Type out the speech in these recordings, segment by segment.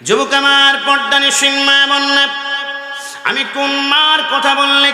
যুবক আমার পর্দানি সিংমা বন্যা আমি কোন মার কথা বললে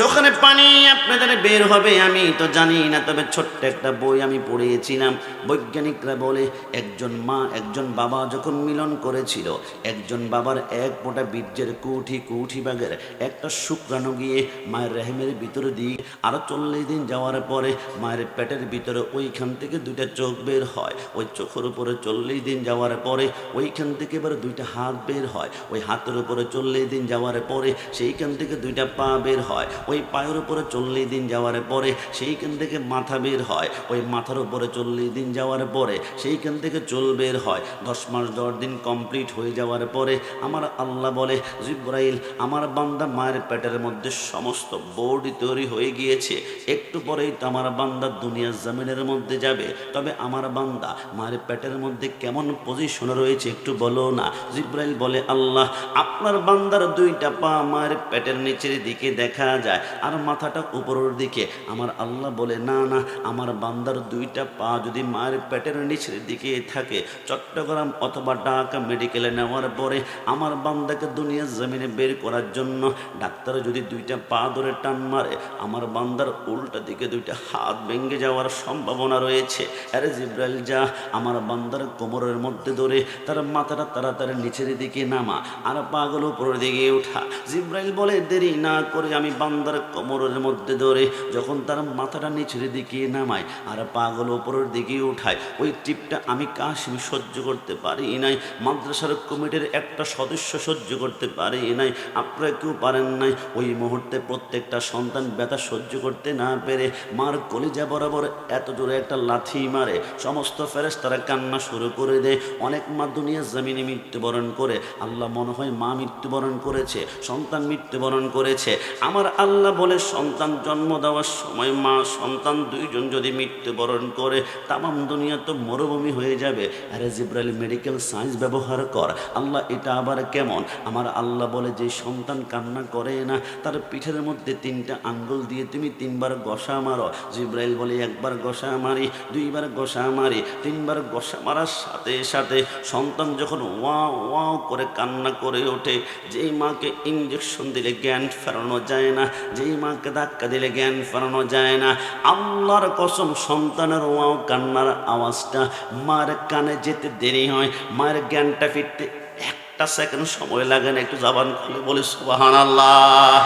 চোখের পানি আপনাদের বের হবে, আমি তো জানি না, তবে ছোট্ট একটা বই আমি পড়িয়েছিলাম বৈজ্ঞানিকরা বলে, একজন মা, একজন বাবা যখন মিলন করেছিল, একজন বাবার এক মোটা বীর্যের কুঠি কুঠি বাগের একটা শুক্রাণু গিয়ে মায়ের রেহেমের ভিতরে দিয়ে আরও চল্লিশ দিন যাওয়ার পরে মায়ের পেটের ভিতরে ওইখান থেকে দুইটা চোখ বের হয়। ওই চোখের উপরে চল্লিশ দিন যাওয়ার পরে ওইখান থেকে এবার দুইটা হাত বের হয়। ওই হাতের উপরে চল্লিশ দিন যাওয়ার পরে সেইখান থেকে দুইটা পা বের হয়। ওই পায়ের উপরে চল্লিশ দিন যাওয়ার পরে সেইখান থেকে মাথা বের হয়। ওই মাথার উপরে চল্লিশ দিন যাওয়ার পরে সেইখান থেকে চুল বের হয়। দশ মাস, দশ দিন কমপ্লিট হয়ে যাওয়ার পরে আমার আল্লাহ বলে, জিব্রাইল, আমার বান্দা মায়ের পেটের মধ্যে সমস্ত বডি তৈরি হয়ে গিয়েছে। একটু পরেই তো আমার বান্দা দুনিয়ার জমিনের মধ্যে যাবে। তবে আমার বান্দা মায়ের পেটের মধ্যে কেমন পজিশন রয়েছে একটু বলো না। জিব্রাইল বলে, আল্লাহ, আপনার বান্দার দুইটা পা মায়ের পেটের নিচের দিকে দেখা যায়। আর মাথাটা উপরের দিকে। আমার আল্লাহ বলে, না না, আমার বান্দার দুইটা পা যদি মায়ের পেটের নিচের দিকে থাকে, চট্টগ্রাম অথবা ঢাকা মেডিকেলে নেওয়ার পরে আমার বান্দাকে দুনিয়ার জমিনে বের করার জন্য ডাক্তার যদি দুইটা পা ধরে টান মারে, আমার বান্দার উল্টা দিকে দুইটা হাত ভেঙে যাওয়ার সম্ভাবনা রয়েছে। আরে জিব্রাইল, যা, আমার বান্দার কোমরের মধ্যে ধরে তার মাথাটা তাড়াতাড়ি নিচের দিকে নামা, আর পাগল উপরের দিকে ওঠা জিব্রাইল বলে, দেরি না করে আমি বান্দার কোমরের মধ্যে ধরে যখন তার মাথাটা নিচের দিকে নামায় আর পাগল ওপরের দিকে উঠায়, ওই টিপটা আমি কাশিম সহ্য করতে পারি নাই? মাদ্রাসার কমিটির একটা সদস্য সহ্য করতে পারি নাই, আপনারা কেউ পারেন নাই? ওই মুহূর্তে প্রত্যেকটা সন্তান ব্যথা সহ্য করতে না পেরে মার কলিজা বরাবর এত জোরে একটা লাথি মারে। সমস্ত ফেরেস তারা কান্না শুরু করে দেয়। অনেক মা দুনিয়া জমিনে মৃত্যুবরণ করে। আল্লাহ মনে হয় মা মৃত্যুবরণ করেছে, সন্তান মৃত্যুবরণ করেছে। আমার আল্লাহ বলে সন্তান জন্ম দেওয়ার সময় মা, সন্তান দুইজন যদি মৃত্যুবরণ করে, তামাম দুনিয়া তো মরুভূমি হয়ে যাবে। আরে জিব্রাইল মেডিকেল সায়েন্স ব্যবহার কর। আল্লাহ, এটা আবার কেমন? আমার আল্লাহ বলে যে সন্তান কান্না করে না, তার পিঠের মধ্যে তিনটা আঙ্গুল দিয়ে তুমি তিনবার গসা মারো। জিব্রাইল বলে, একবার গসা মারি, দুইবার গসা মারি, তিনবার গসা মারার সাথে সাথে সন্তান যখন ওয়া ওয়া করে কান্না করে ওঠে, যেই মাকে ইঞ্জেকশন দিলে জ্ঞান ফেরানো যায় না যেই মাকে ধাক্কা দিলে জ্ঞান ফেরানো যায় না। আল্লাহর কসম, সন্তানের ওয়াও, কান্নার আওয়াজটা, মার কানে যেতে দেরি হয়, মায়ের জ্ঞানটা ফিরতে একটা সেকেন্ড সময় লাগে না, একটু জবান খুলে বলি সুবাহান আল্লাহ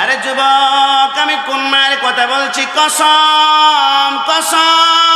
আরে যুবক, আমি কোন মায়ের কথা বলছি? কসম কসম।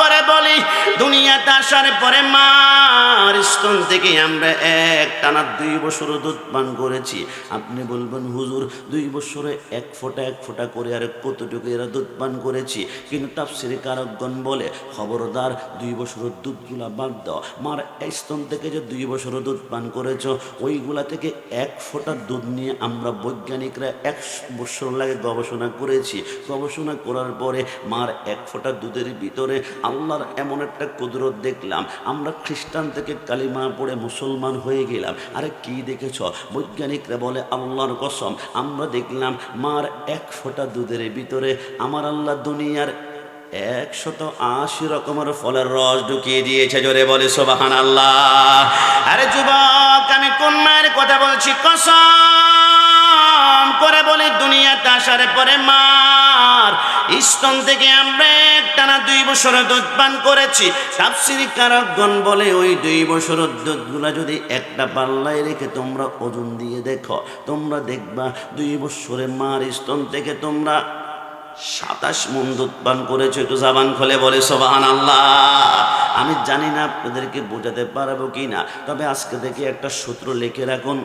করে বলি, দুনিয়াতে আসার পরে মার স্তন থেকে আমরা এক টানা দুই বছর দুধ পান করেছি। আপনি বলবেন, হুজুর, দুই বছরে এক ফোঁটা এক ফোঁটা করে আর কতটুকু এরা দুধ পান করেছি? কিন্তু তাফসির কারকগণ বলে, খবরদার, দুই বছরের দুধগুলা বাদ দাও। মার স্তন থেকে যে দুই বছর দুধ পান করেছ, ওইগুলা থেকে এক ফোঁটা দুধ নিয়ে আমরা বৈজ্ঞানিকরা এক বছর লাগে গবেষণা করেছি। গবেষণা করার পরে মার এক ফোঁটা দুধের ভিতরে আল্লাহর এমন একটা কুদরত দেখলাম, আমরা খ্রিস্টান থেকে কালিমা পড়ে মুসলমান হয়ে গেলাম। আরে কি দেখেছ? বৈজ্ঞানিকরা বলে, আল্লাহর কসম, আমরা দেখলাম মার এক ফোঁটা দুধের ভিতরে আমার আল্লাহ দুনিয়ার একশত আশি রকমের ফলের রস ঢুকিয়ে দিয়েছে। জোরে বলে সোবাহান আল্লাহ আরে যুবক, আমি কোন মায়ের কথা বলছি? কসম করে বলে, দুনিয়াতে আসার পরে মার স্তন থেকে আমরা টানা দুই বছর দুধ পান করেছি। তাফসিরি কারকগণ বলে, ওই দুই বছরের দুধগুলা যদি একটা পাল্লায় রেখে তোমরা ওজন দিয়ে দেখো, তোমরা দেখবা দুই বছরে মার স্তন থেকে তোমরা সাতাশ মন দুধ পান করেছ। একটু জাবান খোলে বলে সোবাহান আল্লাহ আমি জানি না আপনাদেরকে বোঝাতে পারব কি না তবে আজকে থেকে একটা সূত্র লিখে রাখুন।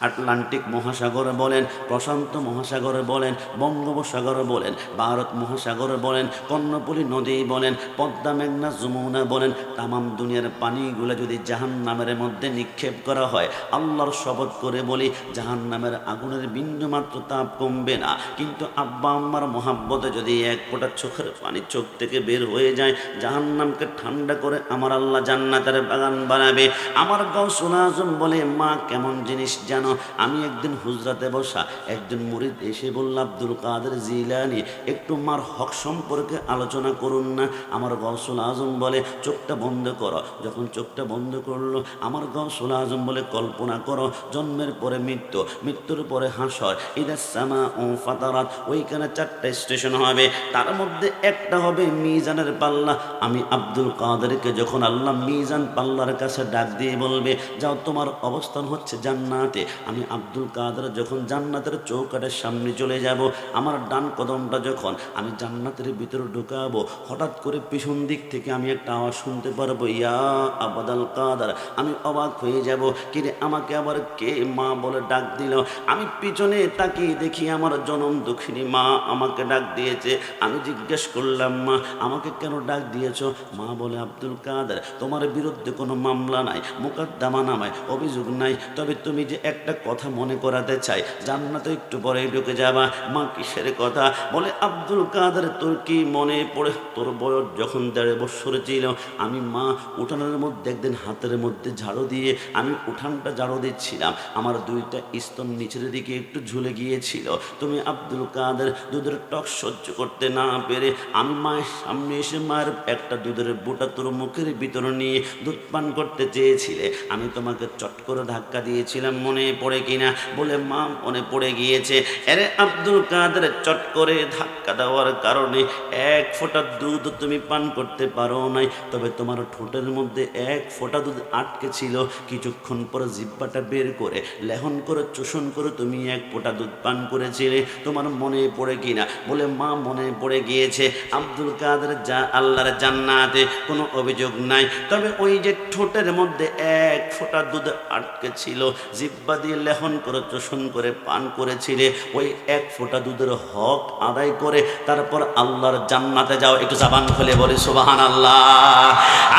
আটলান্টিক মহাসাগর বলেন, প্রশান্ত মহাসাগর বলেন, বঙ্গোপসাগর বলেন, ভারত মহাসাগর বলেন কর্ণপল্লী নদী বলেন, পদ্মা মেঘনা যমুনা বলেন, তামাম দুনিয়ার পানিগুলো যদি জাহান নামের মধ্যে নিক্ষেপ করা হয়, আল্লাহর শপথ করে বলি জাহান নামের আগুনের বিন্দুমাত্র তাপ কমবে না। কিন্তু আব্বা আম্মার মহাব্বতে যদি এক ফোঁটা চোখের পানি চোখ থেকে বের হয়ে যায় জাহান নামকে ঠান্ডা করে আমার আল্লাহ জান্নাতের বাগান বানাবে। আমার গৌসুল আজম বলে, মা, কেমন জিনিস জানো? কেন? আমি একদিন হুজরাতে বসা একজন মুরিদ এসে বলল, আব্দুল কাদের জিলানি, একটু মার হক সম্পর্কে আলোচনা করুন না। আমার গৌসুল আজম বলে, চোখটা বন্ধ করো। যখন চোখটা বন্ধ করল, আমার গৌসুল আজম বলে, কল্পনা করো, জন্মের পরে মৃত্যু, মৃত্যুর পরে হাসর ঈদের সামা ও ফাতারাত, ওইখানে চারটা স্টেশন হবে, তার মধ্যে একটা হবে মিজানের পাল্লা। আমি আব্দুল কাদেরকে যখন আল্লাহ মিজান পাল্লার কাছে ডাক দিয়ে বলবে, যাও, তোমার অবস্থান হচ্ছে জান্নাতে। আমি আব্দুল কাদের যখন জান্নাতের চৌকাটের সামনে চলে যাব, আমার ডান কদমটা যখন আমি জান্নাতের ভিতরে ঢুকাবো, হঠাৎ করে পিছন দিক থেকে আমি একটা আওয়াজ শুনতে পারব, ইয়া আবাদাল কাদার। আমি অবাক হয়ে যাব, কিরে আমাকে আবার কে মা বলে ডাক দিল? আমি পিছনে তাকিয়ে দেখি আমার জনম দুঃখিনী মা আমাকে ডাক দিয়েছে। আমি জিজ্ঞেস করলাম, মা, আমাকে কেন ডাক দিয়েছ? মা বলে, আব্দুল কাদের, তোমার বিরুদ্ধে কোনো মামলা নাই, মোকদ্দমা নামায় অভিযোগ নাই। তবে তুমি যে একটা কথা মনে করাতে চাই। জান্নাতে একটু পরে ঢুকে যাবা। মা কিসের কথা? বলে, আব্দুল কাদের, তোর কি মনে পড়ে? তোর বয়স যখন দেড় বছর ছিল, আমি মা উঠানের মধ্যে একদিন হাতের মধ্যে ঝাড়ু দিয়ে আমি উঠানটা ঝাড়ু দিচ্ছিলাম। আমার দুইটা স্তন নিচের দিকে একটু ঝুলে গিয়েছিল। তুমি আব্দুল কাদের, দুধের টক সহ্য করতে না পেরে আমি মায়ের সামনে এসে মায়ের একটা দুধের বুটা তোর মুখের ভিতরে নিয়ে দুধ পান করতে চেয়েছিলে। আমি তোমাকে চট করে ধাক্কা দিয়েছিলাম মনে পড়ে কিনা? বলে, মা, মনে পড়ে গিয়েছে। আরে, আব্দুল কাদের চট করে ধাক্কা দেওয়ার কারণে এক ফোঁটা দুধ তুমি পান করতে পারো নাই। তবে তোমার ঠোঁটের মধ্যে এক ফোঁটা দুধ আটকে ছিল। কিছুক্ষণ পরে জিব্বাটা বের করে, লেহন করে, চোষণ করে তুমি এক ফোঁটা দুধ পান করেছিলে। তোমার মনে পড়ে কিনা? বলে, মা, মনে পড়ে গিয়েছে। আব্দুল কাদের যা আল্লাহর জান্নাতে কোনো অভিযোগ নাই। তবে ওই যে ঠোঁটের মধ্যে এক ফোঁটা দুধ আটকে ছিল, জিব্বা দিয়ে লেহন করে, চোষণ করে, পান করেছিলে, ওই এক ফোঁটা দুধের হক আদায় করে, তারপর আল্লাহর জান্নাতে যাও, একটু জাবান খুলে বলে সুবাহান আল্লাহ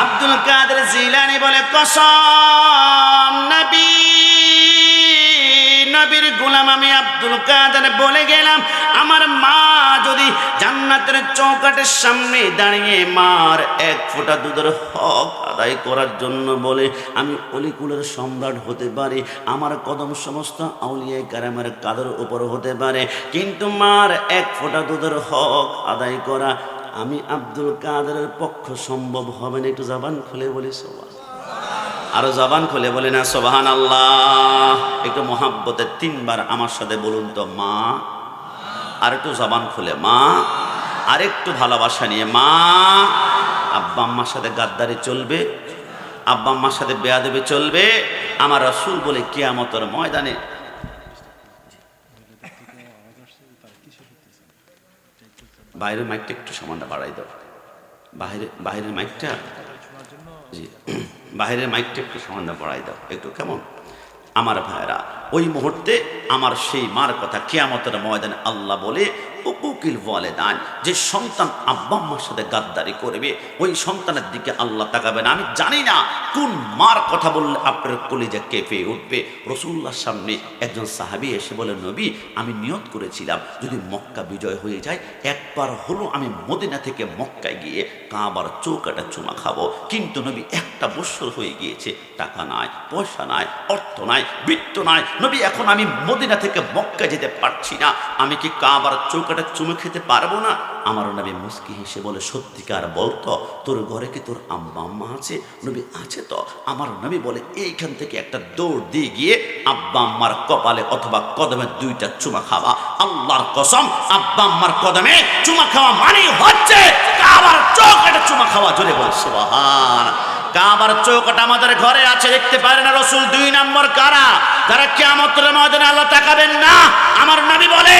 আব্দুল কাদের জিলানি বলে, কসম নবী, নবীর গোলাম আমি আব্দুল কাদের বলে গেলাম, আমার মা যদি জান্নাতের চৌকাটের সামনে দাঁড়িয়ে মার এক ফোঁটা দুধের হক আদায় করার জন্য বলে, আমি অলিকুলের সম্রাট হতে পারি, আমার কদম সমস্ত আউলিয়া কারামের কাদের উপর হতে পারে। কিন্তু মার এক ফোঁটা দুধের হক আদায় করা, আমি আব্দুল কাদেরের পক্ষ সম্ভব হবে না। একটু জবান খুলে বলি সবাই আরও জবান খুলে বলে না সোবাহান আল্লাহ একটু মহাব্বতের তিনবার আমার সাথে বলুন তো, মা। আর একটু জবান খুলে, মা। আর একটু ভালোবাসা নিয়ে, মা, আব্বা আম্মার সাথে গাদ্দারি চলবে, আব্বা আম্মার সাথে বেয়া দেবে চলবে, আমার রসুল বলে কেয়ামতর ময়দানে। বাইরের মাইকটা একটু সামান্য বাড়াই দাও। বাইরে বাইরের মাইকটা? জি বাইরের মাইকটা একটু সামান্য বাড়াই দাও। একটু কেমন? আমার ভাইরা ওই মুহূর্তে আমার সেই মার কথা কেয়ামতের ময়দানে আল্লাহ বলে উকুকিল বলে দান, যে সন্তান আব্বা আম্মার সাথে গাদ্দারি করবে, ওই সন্তানের দিকে আল্লাহ তাকাবে না। আমি জানি না কোন মার কথা বললে আপনার কলিজা কেঁপে উঠবে। রসুল্লাহর সামনে একজন সাহাবি এসে বলে, নবী, আমি নিয়ত করেছিলাম, যদি মক্কা বিজয় হয়ে যায়, একবার হলো আমি মদিনা থেকে মক্কায় গিয়ে কাবার চৌকাটা চুমা খাব। কিন্তু নবী, একটা বছর হয়ে গিয়েছে, টাকা নাই, পয়সা নাই, অর্থ নাই, বৃত্ত নাই। নবী, এখন আমি মদিনা থেকে মক্কা যেতে পারছি না। আমি কি কাবার চৌকাটা চুমে খেতে পারব না? আমার নবী মুস্কি হেসে বলে, সত্যিকার বলতো, তোর ঘরে কি তোর আম্মা আম্মা আছে? নবী আছে তো? আমার নবী বলে, এইখান থেকে একটা দৌড় দিয়ে গিয়ে আব্বা আম্মার কপালে অথবা কদমে দুইটা চুমা খাওয়া। আল্লাহর কসম, আব্বা আম্মার কদমে চুমা খাওয়া মানে হচ্ছে আমার চোখ একটা চুমা খাওয়া। জোরে বলে সুবহান কাবার চৌকাটা আমাদের ঘরে আছে, দেখতে পারে না রসুল, দুই নম্বর কারা? যারা কেমতের ময়দানে আল্লাহ তাকাবেন না, আমার নামি বলে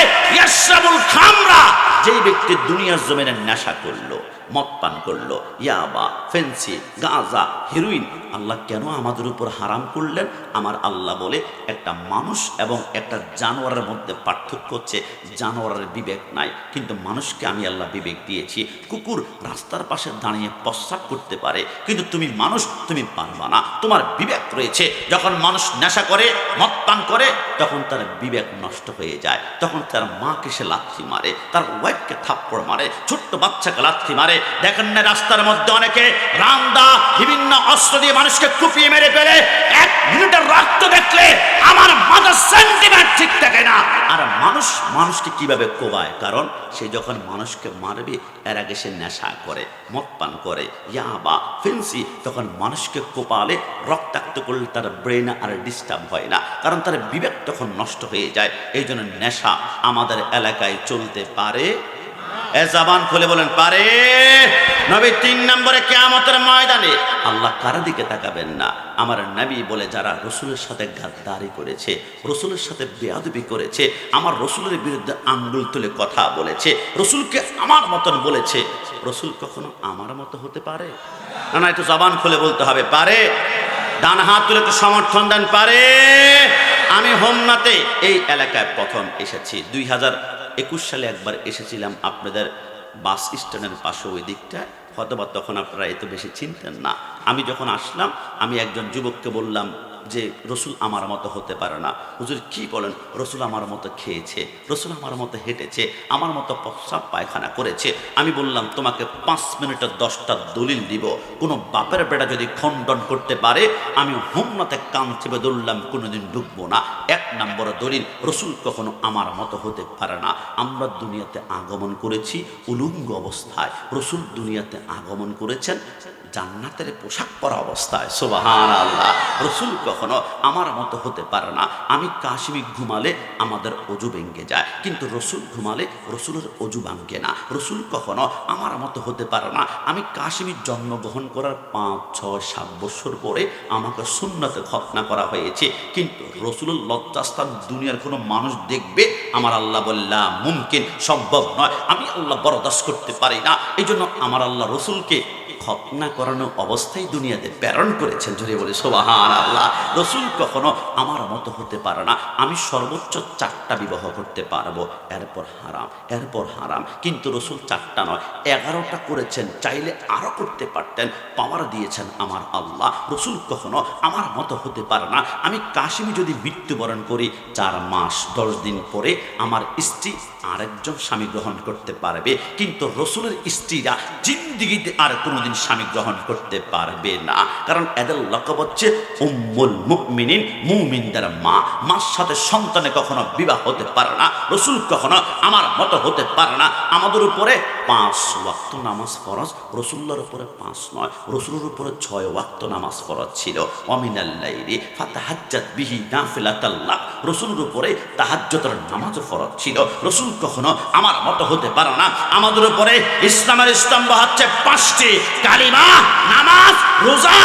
খামরা। যেই ব্যক্তি দুনিয়ার জমিনে নেশা করল মদ পান করল। ইয়াবা, ফেন্সি, গাঁজা, হিরোইন, আল্লাহ কেন আমাদের উপর হারাম করলেন? আমার আল্লাহ বলে একটা মানুষ এবং একটা জানোয়ারের মধ্যে পার্থক্য হচ্ছে, জানোয়ারের বিবেক নাই। কিন্তু মানুষকে আমি আল্লাহ বিবেক দিয়েছি। কুকুর রাস্তার পাশে দাঁড়িয়ে প্রস্রাব করতে পারে। কিন্তু তুমি মানুষ, তুমি পারবা না। তোমার বিবেক রয়েছে। যখন মানুষ নেশা করে মদ পান করে, তখন তার বিবেক নষ্ট হয়ে যায়। তখন তার মাকে সে লাথি মারে, তার ওয়াইফকে থাপ্পড় মারে, ছোট্ট বাচ্চাকে লাথি মারে দেখেন না রাস্তার মধ্যে অনেকে রান্দা বিভিন্ন অস্ত্র দিয়ে মানুষকে কুপিয়ে মেরে ফেলে। এক মিনিটের রক্ত দেখলে আমার মাথা সেন্টিমেন্ট ঠিক থাকে না। আর মানুষ, মানুষকে কীভাবে কোবায়? কারণ সে যখন মানুষকে মারবে, এর আগে সে নেশা করে মদ পান করে ইয়াবা ফেন্সি। তখন মানুষকে কোপালে, রক্তাক্ত করলে তার ব্রেন আর ডিস্টার্ব হয় না। কারণ তার বিবেক তখন নষ্ট হয়ে যায়। এই জন্য নেশা আমাদের এলাকায় চলতে পারে। এ জবান খুলে বলেন, পারে। নবী তিন নম্বরে কেয়ামতের ময়দানে আল্লাহ কারা দিকে তাকাবেন না? আমার নবী বলে, যারা রসুলের সাথে গাদ্দারি করেছে, রসুলের সাথে বেয়াদবি করেছে, আমার রসুলের বিরুদ্ধে আঙ্গুল তুলে কথা বলেছে, রসুলকে আমার মতন বলেছে, রসুল কখনো আমার মতো হতে পারে? না না, একটু জবান খুলে বলতে হবে, পারে। ডান হাত তুলে তো সমর্থন দেন, পারে। আমি হোমনাতে এই এলাকায় প্রথম এসেছি, দুই হাজার একুশ সালে একবার এসেছিলাম আপনাদের বাস স্ট্যান্ডের পাশে ওই দিকটায়। হয়তোবা তখন আপনারা এত বেশি চিনতেন না। আমি যখন আসলাম, আমি একজন যুবককে বললাম যে, রসুল আমার মতো হতে পারে না। হুজুর, কি বলেন? রসুল আমার মতো খেয়েছে, রসুল আমার মতো হেঁটেছে, আমার মতো প্রস্রাব পায়খানা করেছে। আমি বললাম, তোমাকে পাঁচ মিনিটের দশটা দলিল দিব। কোনো বাপের বেটা যদি খণ্ডন করতে পারে, আমি হোমনাতে কান চেপে দৌড়লাম কোনোদিন ঢুকবো না। এক নম্বর দলিল রসুল কখনো আমার মতো হতে পারে না। আমরা দুনিয়াতে আগমন করেছি উলুঙ্গ অবস্থায়। রসুল দুনিয়াতে আগমন করেছেন জান্নাতের পোশাক পরা অবস্থায়। সোবাহান আল্লাহ রসুল কখনো আমার মতো হতে পারে না। আমি কাশ্মীর ঘুমালে আমাদের অজু ভেঙ্গে যায়। কিন্তু রসুল ঘুমালে রসুলের অজু ভাঙ্গে না। রসুল কখনো আমার মতো হতে পারে না। আমি কাশ্মীর জন্মগ্রহণ করার পাঁচ, ছয়, সাত বছর পরে আমাকে সুন্নতে খতনা করা হয়েছে। কিন্তু রসুলের লজ্জাস্থান দুনিয়ার কোনো মানুষ দেখবে, আমার আল্লাহ বললা মুমকিন, সম্ভব নয়। আমি আল্লাহ বরদাস্ত করতে পারি না। এই জন্য আমার আল্লাহ রসুলকে খতনা করানো অবস্থায় দুনিয়াতে প্রেরণ করেছেন। যদি বলে সোবাহান আল্লাহ রসুল কখনো আমার মতো হতে পারে না। আমি সর্বোচ্চ চারটা বিবাহ করতে পারব। এরপর হারাম এরপর হারাম। কিন্তু রসুল চারটা নয়, এগারোটা করেছেন। চাইলে আরও করতে পারতেন। পাওয়ার দিয়েছেন আমার আল্লাহ। রসুল কখনো আমার মতো হতে পারে না। আমি কাশ্মীর যদি মৃত্যুবরণ করি, চার মাস, দশ দিন পরে আমার স্ত্রী আরেকজন স্বামী গ্রহণ করতে পারবে। কিন্তু রসুলের স্ত্রীরা জিন্দিগিতে আর কোনোদিন স্বামী গ্রহণ করতে পারবে না। কারণ এদের লক্ষ্য হচ্ছে উম্মুল মুমিনিন, মুমিনদের মা। মার সাথে সন্তানে কখনো বিবাহ হতে পারে না, রসুল কখনো আমার মতো হতে পারে না। আমাদের উপরে পাঁচ ওয়াক্ত নামাজ ফরজ রসুল্লার উপরে পাঁচ নয়, রসুলের উপরে ছয় ওয়াক্ত নামাজ ফরজ ছিল। অমিনাল্লাইরি ফাতাহাজ্জাত বিহি নাফিলাতাল্লাহ। রসুলের উপরে তাহাজ্জতের নামাজ ফরজ ছিল। রসুল কখনো আমার মতো হতে পারে না। আমাদের উপরে ইসলামের স্তম্ভ হচ্ছে পাঁচটি কালিমা, নামাজ, রোজা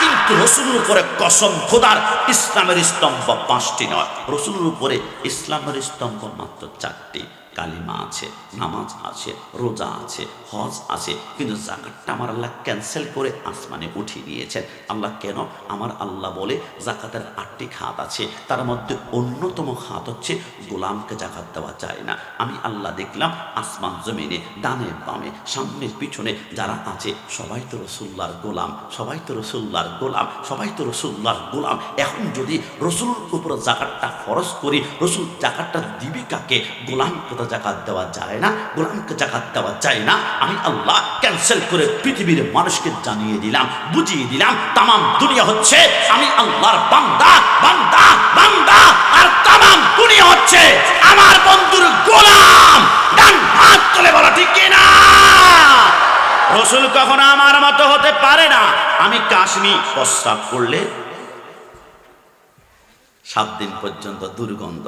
কিন্তু রসুলের উপরে কসম খোদার ইসলামের স্তম্ভ পাঁচটি নয়। রসুলের উপরে ইসলামের স্তম্ভ মাত্র চারটি। কালিমা আছে, নামাজ আছে, রোজা আছে, হজ আছে, কিন্তু জাকাতটা আমার আল্লাহ ক্যান্সেল করে আসমানে উঠিয়ে দিয়েছেন। আল্লাহ কেন? আমার আল্লাহ বলে জাকাতের আটটি খাত আছে, তার মধ্যে অন্যতম খাত হচ্ছে গোলামকে জাকাত দেওয়া যায় না। আমি আল্লাহ দেখলাম আসমান জমিনে, ডানে বামে সামনে পিছনে যারা আছে, সবাই তো রসুল্লার গোলাম, সবাই তো রসুল্লার গোলাম, সবাই তো রসুল্লার গোলাম। এখন যদি রসুল উপর জাকাতটা খরচ করি, রসুল জাকাতটা দিবি কাকে? গোলামকে তো জাকাত দেওয়া যায় না গোলামকে জাকাত দেওয়া যায় না। আমি আল্লাহ ক্যান্সেল করে পৃথিবীর মানুষকে জানিয়ে দিলাম, বুঝিয়ে দিলাম তাম দুনিয়া হচ্ছে, আমি আল্লাহর বান্দা বান্দা বান্দা, আর তাম দুনিয়া হচ্ছে আমার বন্ধুর গোলাম। ডান হাত তুলে বলা, ঠিক কিনা রসুল কখনো আমার মতো হতে পারে না। আমি কাশ্মীর প্রস্রাব করলে সাত দিন পর্যন্ত দুর্গন্ধ।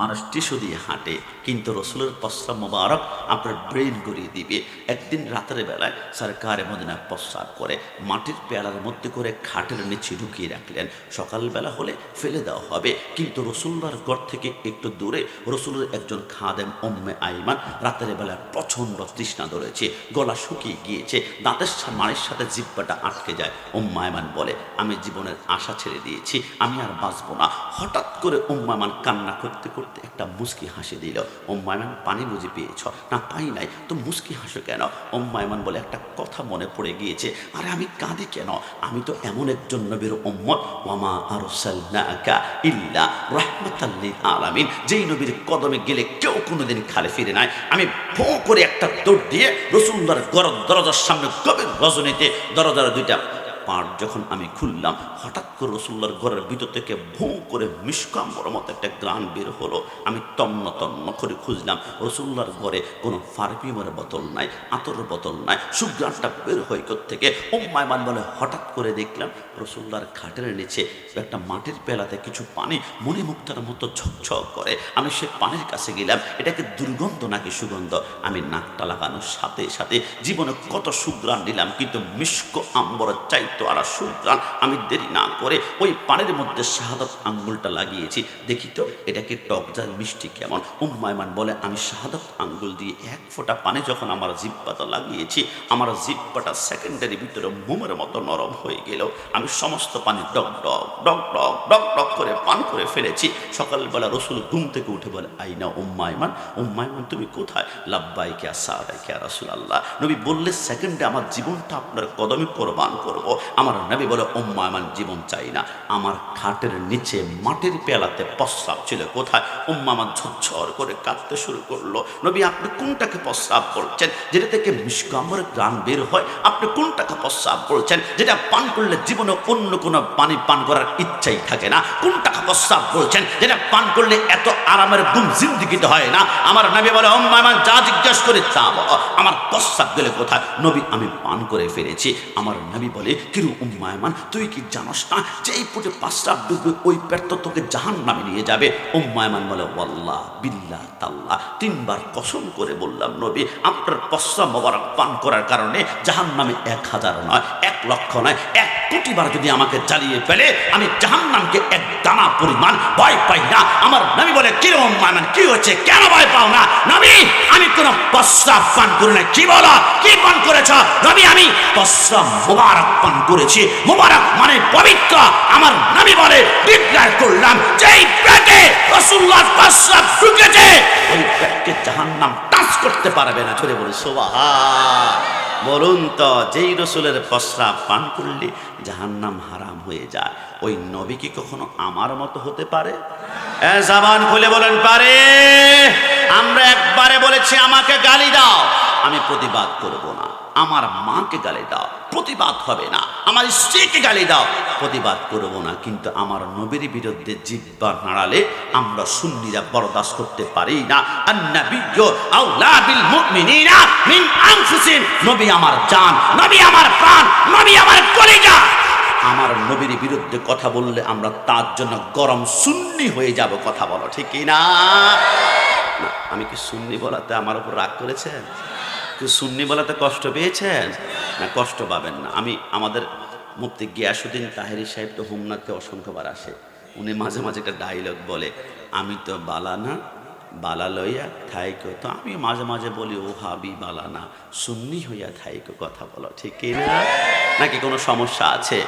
মানুষ টিস্যু দিয়ে হাঁটে, কিন্তু রসুলের প্রস্রাব মোবারক আপনার ব্রেন গড়িয়ে দিবে। একদিন রাতের বেলায় সরকারে মদিনা প্রস্রাব করে, মাটির পেয়ালার মধ্যে করে খাটের নিচে ঢুকিয়ে রাখলেন। সকালবেলা হলে ফেলে দেওয়া হবে, কিন্তু রসুল্লার ঘর থেকে একটু দূরে রসুলের একজন খাদেম ওম্মে আইমান রাতের বেলায় প্রচণ্ড তৃষ্ণা ধরেছে, গলা শুকিয়ে গিয়েছে। দাঁতের মাড়ির সাথে জিব্বাটা আটকে যায়। উম্মায়মান বলে, আমি জীবনের আশা ছেড়ে দিয়েছি, আমি আর বাঁচবো না। হঠাৎ করে উম্মায়মান কান্না করতে করতে করতে একটা মুস্কি হাসি দিল। ওম্মায়মান পানি বুঝি পেয়েছ। না পাই নাই। তো মুস্কি হাসো কেন? ওম্মায়মান বলে একটা কথা মনে পড়ে গিয়েছে। আরে, আমি কাঁদি কেন? আমি তো এমন একজন নবীর ওম্মত ওয়ামা আরসালনাকা ইল্লা রাহমাতাল্লিল আলামিন। যেই নবীর কদমে গেলে কেউ কোনোদিন খালে ফিরে নাই। আমি ভো করে একটা দৌড় দিয়ে রসুল্লার গর দরজার সামনে গভীর রজনীতে দরজার দুইটা পাট যখন আমি খুললাম হঠাৎ করে রসুল্লার ঘরের ভিতর থেকে ভোঁ করে মিসকাম্বর মতো একটা গ্রান বের হলো। আমি তন্ন তন্ন করে খুঁজলাম রসুল্লার ঘরে কোনো পারফিউমের বোতল নাই আতরের বোতল নাই সুগ্রানটা বের হয় থেকে ওম্মায়মান বলে হঠাৎ করে দেখলাম রসুল্লার খাটের নিচে একটা মাটির পেলাতে কিছু পানি মণিমুক্তার মতো ঝকঝক করে। আমি সে পানির কাছে গেলাম, এটাকে দুর্গন্ধ নাকি সুগন্ধ? আমি নাকটা লাগানোর সাথে সাথে জীবনে কত সুগ্রান নিলাম, কিন্তু মিষ্ক আম্বর চাইতো আর সুগ্রান আমি দেরি না করে ওই পানের মধ্যে শাহাদত আঙ্গুলটা লাগিয়েছি। দেখি তো এটাকে টক জাল মিষ্টি কেমন? উম্মায়মান বলে, আমি শাহাদত আঙ্গুল দিয়ে এক ফোঁটা পানে যখন আমার জিব্বাটা লাগিয়েছি, আমার জিব্বাটা সেকেন্ডারি ভিতরে মোমের মতো নরম হয়ে গেল। আমি সমস্ত পানি ডক ডক ডক ডক ডক ডক করে পান করে ফেলেছি। সকালবেলা রসুল ঘুম থেকে উঠে বলে, আইনা উম্মায়মান উম্মায়মান তুমি কোথায়? লাব্বাই কে সাহাবাই কে রসুল আল্লাহ নবী বললে সেকেন্ডে আমার জীবনটা আপনার কদমে কোরবান করব। আমার নবী বলে উম্মায়মান জীবন চাই না। আমার খাটের নিচে মাটির পেলাতে প্রস্রাব ছিল কোথায়? উম্মামান ঝরঝর করে কাঁদতে শুরু করল। নবী, আপনি কোনটাকে প্রস্রাব করছেন যেটা থেকে মিসকাম্বরের গান বের হয়? আপনি কোনটাকে প্রস্রাব করছেন যেটা পান করলে জীবনে অন্য কোনো পানি পান করার ইচ্ছাই থাকে না? কোনটাকে প্রস্রাব করছেন যেটা পান করলে এত আরামের গুম জিন্দিগিতে হয় না? আমার নবী বলে উম্মায়মান যা জিজ্ঞেস করে তা বলো। আমার প্রস্রাব গেলে কোথায়? নবী, আমি পান করে ফেলেছি। আমার নবী বলে কিরু উম্মায়মান তুই কি জানোস না যে এই পুটে পাঁচটা ডুবে ওই পেট তো তোকে জাহান নামে নিয়ে যাবে। উম্মায়মান বলে, ওয়াল্লাহ বিল্লা তাল্লাহ। তিনবার কসম করে বললাম, নবী, আপনার পশ্চা মোবারক পান করার কারণে জাহান নামে এক হাজার নয়, এক লক্ষ নয়, এক কোটিবার যদি আমাকে চালিয়ে ফেলে, আমি জাহান নামকে এক পরিমাণ ভয় পাই না। আমার নবী বলে কিরম মানান কি হচ্ছে? কেন ভয় পাও না? নবী, আমি কোন প্রস্রাব পান করি না কি বলো? কি পান করেছ? নবী, আমি প্রস্রাব মোবারক পান করেছি। মোবারক মানে পবিত্র। আমার নবী বলে, ডিক্লেয়ার করলাম, যেই পেটে রসুল্লাহ প্রস্রাব ঢুকেছে, ওই পেটকে জাহান্নাম টাচ করতে পারবে না। ছোড়ে বলে সোবাহা বলুন তো যেই রসুলের প্রস্রাব পান করলে জাহান্নাম হারাম হয়ে যায়। ওই নবী কি কখনো আমার মতো হতে পারে? জাবান খুলে বলেন, পারে। আমরা একবারে বলেছি, আমাকে গালি দাও। আমি প্রতিবাদ করব না। আমার মাকে গালি দাও। প্রতিবাদ হবে না। আমার স্ত্রীকে গালি দাও। প্রতিবাদ করব না, কিন্তু আমার নবীর বিরুদ্ধে জিব্বা নাড়ালে আমরা সুন্নিরা বরদাস্ত করতে পারি না। নবী আমার জান, নবী আমার প্রাণ, নবী আমার আমার নবীর বিরুদ্ধে কথা বললে আমরা তার জন্য গরম সুন্নি হয়ে যাব, কথা বলো, ঠিক কি না? আমি কি সুন্নি বলাতে আমার উপর রাগ করেছেন? কেউ সুন্নি বলাতে কষ্ট পেয়েছেন? না, কষ্ট পাবেন না। আমি আমাদের মুফতি গিয়াসুদ্দিন তাহেরি সাহেব তো হোমনাথকে অসংখ্যবার আসে। উনি মাঝে মাঝে একটা ডায়লগ বলে, আমি তো বালানা, বালা লইয়া থাইকো তো আমি মাঝে মাঝে বলি, ও হাবি বালানা, সুন্নি হইয়া থাইকো, কথা বলো, ঠিক না? নাকি কোনো সমস্যা আছে?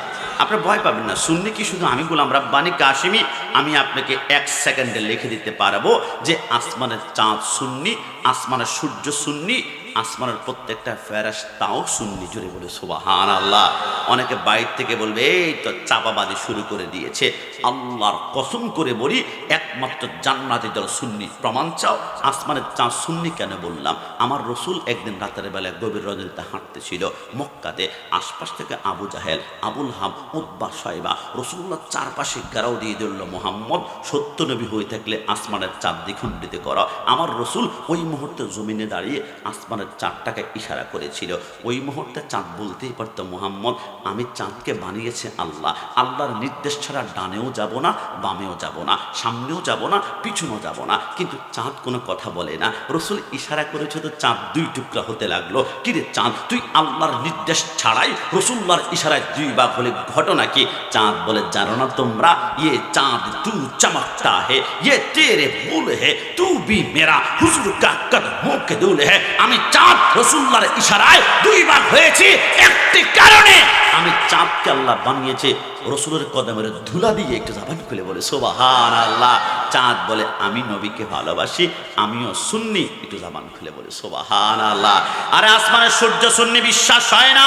আপনার ভয় পাবেন না, সুন্নি কি শুধু আমি গোলাম রাব্বানি কাশিমি, আমি আপনাকে এক সেকেন্ডে লিখে দিতে পারব যে আসমানের চাঁদ সুন্নি, আসমানের সূর্য সুন্নি আসমানের প্রত্যেকটা ফেরাস তাও সুন্নি জুড়ে বলে সুবাহান আল্লাহ অনেকে বাইর থেকে বলবে, এই তো চাপাবাদি শুরু করে দিয়েছে। আল্লাহর কসম করে বলি, একমাত্র জান্নাতি দল সুন্নি। প্রমাণ চাও, আসমানের চাঁদ সুন্নি কেন বললাম? আমার রসুল একদিন রাতের বেলায় গভীর রজনীতে হাঁটতেছিল মক্কাতে। আশপাশ থেকে আবু জাহেল, আবুল হাম উদ্বা সাহেবা রসুল্লাহ চারপাশে গারাও দিয়ে দিল, মোহাম্মদ, সত্য নবী হয়ে থাকলে আসমানের চাঁদ দ্বিখণ্ডিত করো। আমার রসুল ওই মুহূর্তে জমিনে দাঁড়িয়ে আসমানের মোহাম্মদের চাঁদটাকে ইশারা করেছিল। ওই মুহূর্তে চাঁদ বলতেই পারত, মোহাম্মদ, আমি চাঁদকে বানিয়েছে আল্লাহ। আল্লাহর নির্দেশ ছাড়া ডানেও যাব না, বামেও যাব না, সামনেও যাব না, পিছনেও যাব না। কিন্তু চাঁদ কোনো কথা বলে না। রসুল ইশারা করেছে তো চাঁদ দুই টুকরা হতে লাগল। কিরে চাঁদ, তুই আল্লাহর নির্দেশ ছাড়াই রসুল্লার ইশারায় দুই বা বলে ঘটনা কি? চাঁদ বলে, জানো না তোমরা ইয়ে চাঁদ তু চমকতা হে ইয়ে তেরে ভুল হে, তু বি মেরা, হুজুর কা কাকর মুখ দুল হে, আমি চাঁদ রসুল্লার ইশারায় দুই ভাগ হয়েছি একটি কারণে। আমি চাঁদকে আল্লাহ বানিয়েছে রসুলের কদমের ধুলা দিয়ে একটু জাবান খুলে বলে সোবাহান আল্লাহ চাঁদ বলে, আমি নবীকে ভালোবাসি, আমিও সুন্নি। একটু জাবান খুলে বলে সোবাহান আল্লাহ আরে আসমানের সূর্য সুন্নি বিশ্বাস হয় না?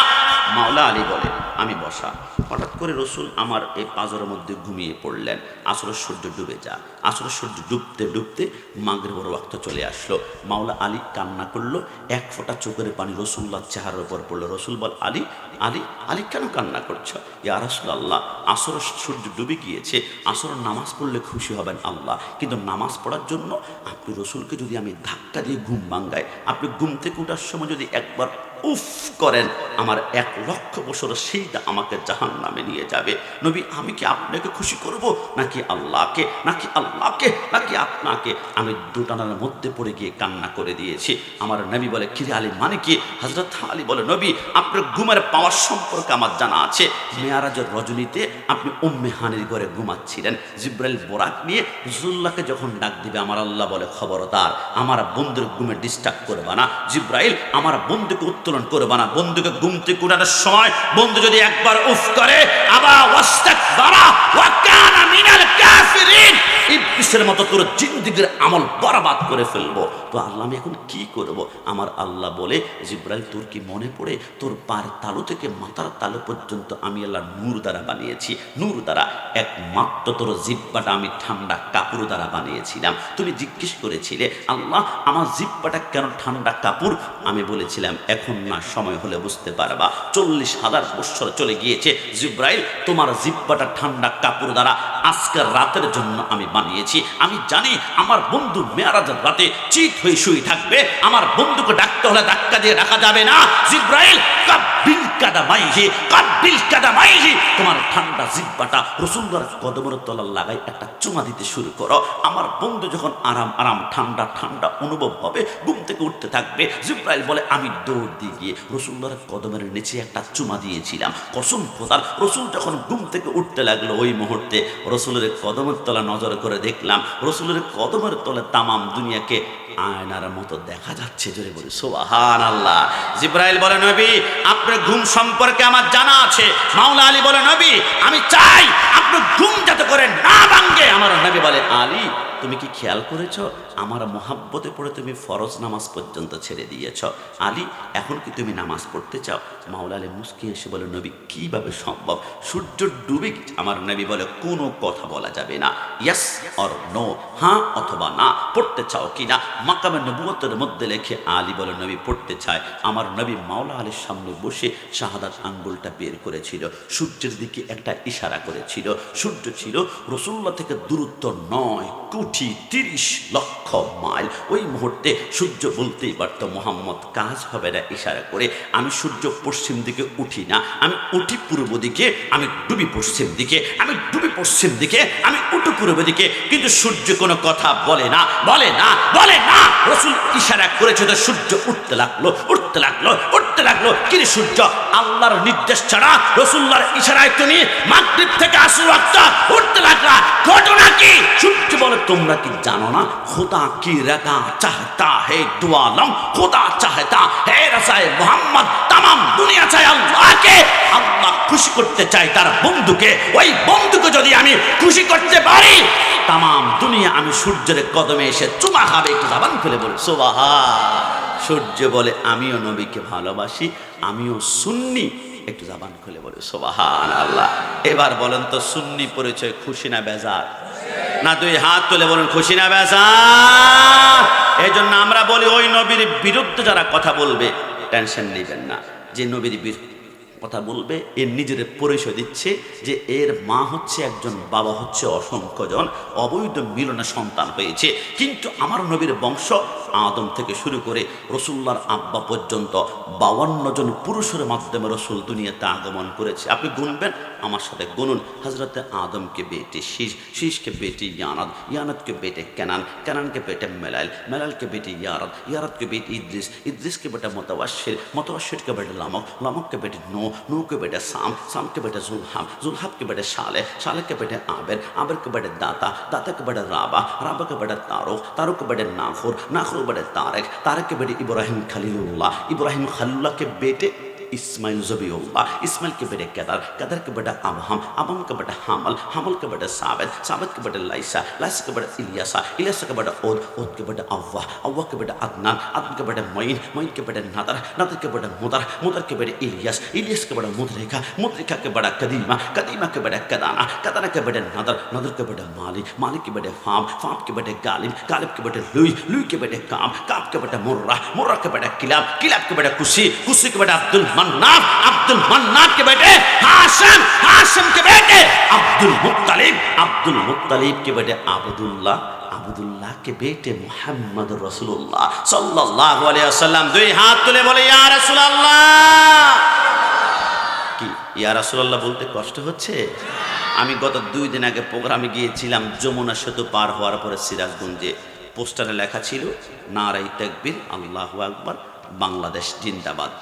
মাওলা আলী বলে, আমি বসা। হঠাৎ করে রসুল আমার এই পাজরের মধ্যে ঘুমিয়ে পড়লেন। আসরের সূর্য ডুবে যা। আসরের সূর্য ডুবতে ডুবতে মাগরে বড় রক্ত চলে আসলো। মাওলা আলী কান্না করল, এক ফোঁটা চোখের পানি রসুল্লাহ চেহারার উপর পড়ল। রসুল বল, আলী আলী আলী কেন কান্না করছ? ইয়া রাসুল আল্লাহ আসরের সূর্য ডুবে গিয়েছে। আসরের নামাজ পড়লে খুশি হবেন আল্লাহ। কিন্তু নামাজ পড়ার জন্য আপনি রসুলকে যদি আমি ধাক্কা দিয়ে ঘুম ভাঙ্গাই আপনি ঘুম থেকে ওঠার সময় যদি একবার উফ করেন, আমার এক লক্ষ বছর সেইটা আমাকে জাহান নামে নিয়ে যাবে। নবী, আমি কি আপনাকে খুশি করব? নাকি আল্লাহকে? নাকি আল্লাহকে? নাকি আপনাকে? আমি দুটানার মধ্যে পড়ে গিয়ে কান্না করে দিয়েছি। আমার নবী বলে, কিরে আলী মানে কি? হজরত আলী বলে, নবী, আপনার ঘুমের পাওয়ার সম্পর্কে আমার জানা আছে। মেয়ারাজের রজনীতে আপনি উম্মে হানির ঘরে ঘুমাচ্ছিলেন। জিব্রাইল বোরাক নিয়ে রসুল্লাহকে যখন ডাক দিবে, আমার আল্লাহ বলে, খবরদার, আমার বন্ধুর ঘুমে ডিস্টার্ব করবা না। জিব্রাইল, আমার বন্ধুকে উত্তোলন করবা না। বন্ধুকে ঘুম থেকে উঠানোর সময় বন্ধু যদি একবার উফ করে, আবার আমল বরবাদ করে ফেলব। তো আল্লাহ, আমি এখন কি করব? আমার আল্লাহ বলে তোর কি মনে পড়ে? তোর তালু থেকে মাথার তালু পর্যন্ত আমি আল্লাহ নূর দ্বারা বানিয়েছি। নূর দ্বারা একমাত্র তোর জিব্বাটা আমি ঠান্ডা কাপড় দ্বারা বানিয়েছিলাম। তুমি জিজ্ঞেস করেছিলে, আল্লাহ, আমার জিব্বাটা কেন ঠান্ডা কাপড়? আমি বলেছিলাম, এখন না সময় হলে বুঝতে পারবা। চল্লিশ হাজার বৎসর চলে গিয়েছে। জিব্রাইল, তোমার জিব্বাটা ঠান্ডা কাপড় দ্বারা আজকের রাতের জন্য আমি বানিয়েছি। আমি জানি আমার বন্ধু মেয়ারাজের রাতে চিত হয়ে শুয়ে থাকবে। আমার বন্ধুকে ডাকতে হলে ধাক্কা দিয়ে রাখা যাবে না। জিব্রাইল, কাব্বিল কাদা মাইহি কাব্বিল কাদা মাইহি তোমার ঠান্ডা জিব্বাটা রসুল্লার কদমের তলার লাগাই একটা চুমা দিতে শুরু করো। আমার বন্ধু যখন আরাম আরাম, ঠান্ডা ঠান্ডা অনুভব হবে, ঘুম থেকে উঠতে থাকবে। জিব্রাইল বলে, আমি দৌড় দিয়ে গিয়ে রসুল্লার কদমের নিচে একটা চুমা দিয়েছিলাম। কসম খোদার, রসুল যখন ঘুম থেকে উঠতে লাগল ওই মুহূর্তে রসুলের কদমের তলা নজর করে দেখলাম রসুলের কদমের তলে তামাম দুনিয়াকে আয়নার মতো দেখা যাচ্ছে, জোরে বলি সোহান আল্লাহ জিব্রাইল বলে, নবী, আপনার ঘুম সম্পর্কে আমার জানা আছে। মাওলা আলী বলে, নবী, আমি চাই আপনি ঘুম যাতে করে না ভাঙ্গে আমার নবী বলে, আলী, তুমি কি খেয়াল করেছ? আমার মহাব্বতে পড়ে তুমি ফরজ নামাজ পর্যন্ত ছেড়ে দিয়েছ। আলী, এখন কি তুমি নামাজ পড়তে চাও? মাওলা আলী মুস্কি এসে বলে, নবী, কীভাবে সম্ভব? সূর্য ডুবে আমার নবী বলে, কোনো কথা বলা যাবে না। ইয়াস অর নো হ্যাঁ অথবা না, পড়তে চাও কি না মাকামে নবুয়তের মধ্যে লেখে, আলী বলে, নবী, পড়তে চায়। আমার নবী মাওলা আলীর সামনে বসে শাহাদাত আঙ্গুলটা বের করেছিল, সূর্যের দিকে একটা ইশারা করেছিল। সূর্য ছিল রসুল্লাহ থেকে দূরত্ব নয়, কোটি তিরিশ লক্ষ মাইল। ওই মুহূর্তে সূর্য বলতেই পারত, মোহাম্মদ, কাজ হবে না, ইশারা করে, আমি সূর্য পশ্চিম দিকে উঠি না, আমি উঠি পূর্ব দিকে, আমি ডুবি পশ্চিম দিকে, আমি ডুবি পশ্চিম দিকে, আমি উঠি পূর্ব দিকে। কিন্তু সূর্য কোনো কথা বলে না বলে না বলে না। রসুল ইশারা করেছে তো সূর্য উঠতে লাগল উঠতে লাগল উঠতে লাগল। কিন্তু সূর্য, আল্লাহর নির্দেশ ছাড়া রসুল্লাহর ইশারায় তুমি মাগরিব থেকে আসু একটা উঠতে লাগলা। ঘটনা কি? সূর্য বলে, তোমরা কি জানো না? খোদা কি রেখা চাহতা হে দুয়ালম খোদা চাহতা হে রসায় মোহাম্মদ। তামাম দুনিয়া চায় আল্লাহকে। আল্লাহ খুশি করতে চাই তার বন্ধুকে। ওই বন্ধুকে যদি আমি খুশি করতে পারি, তামাম দুনিয়া আমি সূর্যের কদমে এসে চুমা খাবে, একটু জাবান খুলে বলে সোবাহা সূর্য বলে, আমিও নবীকে ভালোবাসি, আমিও সুন্নি। একটু জাবান খুলে বলে সোবাহান আল্লাহ এবার বলেন তো, সুন্নি পরিচয় খুশি না বেজার? না দুই হাত তুলে বলুন, খুশি না বেজা এই জন্য আমরা বলি, ওই নবীর বিরুদ্ধে যারা কথা বলবে, টেনশন নেবেন না। যে নবীর কথা বলবে এর নিজের পরিচয় দিচ্ছে যে এর মা হচ্ছে একজন, বাবা হচ্ছে অসংখ্য জন, অবৈধ মিলনে সন্তান হয়েছে। কিন্তু আমার নবীর বংশ আদম থেকে শুরু করে রসুল্লার আব্বা পর্যন্ত বাউান্ন জন পুরুষের মাধ্যমে রসুল দুনিয়াতে আগমন করেছে। আপনি গুনবেন? আমার সাথে গুনুন। হজরতে আদমকে বেটে শীষ, শীষকে বেটে ইয়ানাদ, ইয়ানাদকে বেটে কেনান, কেনানকে বেটে মেলাইল মেলালকে বেটে ইয়ারদ, ইয়ারদকে বেটে ইদ্রিস, ইদ্রিসকে বেটে মতওয়াশির মতওয়াশিরকে বেটে লামক, লামককে বেটে নো নূকে বেটে সাম, সামকে বেটে জুলহাম জুলহাবকে বেটে সালে সালেকে বেটে আবের, আবেরকে বেটে দাতা, দাতাকে বেটে রাবা, রাবাকে বেটে তারুক তারুকে বেটে নাখুর নাখুর বেটে তারেক তারেককে বেটে ইব্রাহিম খালিলুল্লাহ। ইব্রাহিম খালিল্লাহকে বেটে इस्माइल जबीउल्लाह इस्माइल के बेटे कदर कदर के बेटा अबहम अबहम के बेटा हामल हामल के बेटा साबित साबित के बेटा लाइसा लाइसा के बेटा इलियासा इलियासा के बेटा ओद ओद के बेटा अव्वा अव्वा के बेटा अदनान अदनान के बेटा मोइन मोइन के बेटा नदर नदर के बेटा मुदर मुदर के बेटा इलियास इलियास के बेटा मुद्रिका मुद्रिका के बेटा कदीमा कदीमा के बेटा कदाना कदाना के बेटा नदर नदर के बेटा माली माली के बेटे फाम फाम के बेटे गालिब गालिब के बेटे लुई लुई के बेटे काम काम के बेटे मुर्रा मुर्रा के बेटे किलाब किलाब के बेटे कुशी कुशी के बेटे अब्दुल मन्नाफ अब्दुल मन्नाफ के बेटे हाशम हाशम के बेटे अब्दुल मुत्तलिब अब्दुल मुत्तलिब के बेटे अब्दुल्लाह अब्दुल्लाह के बेटे मोहम्मद रसूलुल्लाह सल्लल्लाहु अलैहि वसल्लम দুই হাত তুলে বলে ইয়া রাসূলুল্লাহ কি ইয়া রাসূলুল্লাহ বলতে কষ্ট হচ্ছে আমি গত দুই দিন আগে প্রোগ্রামে গিয়েছিলাম যমুনা সেতু পার হওয়ার পরে সিরাজগঞ্জে পোস্টারে লেখা ছিল নারাই তাকবীর আল্লাহু আকবার বাংলাদেশ জিন্দাবাদ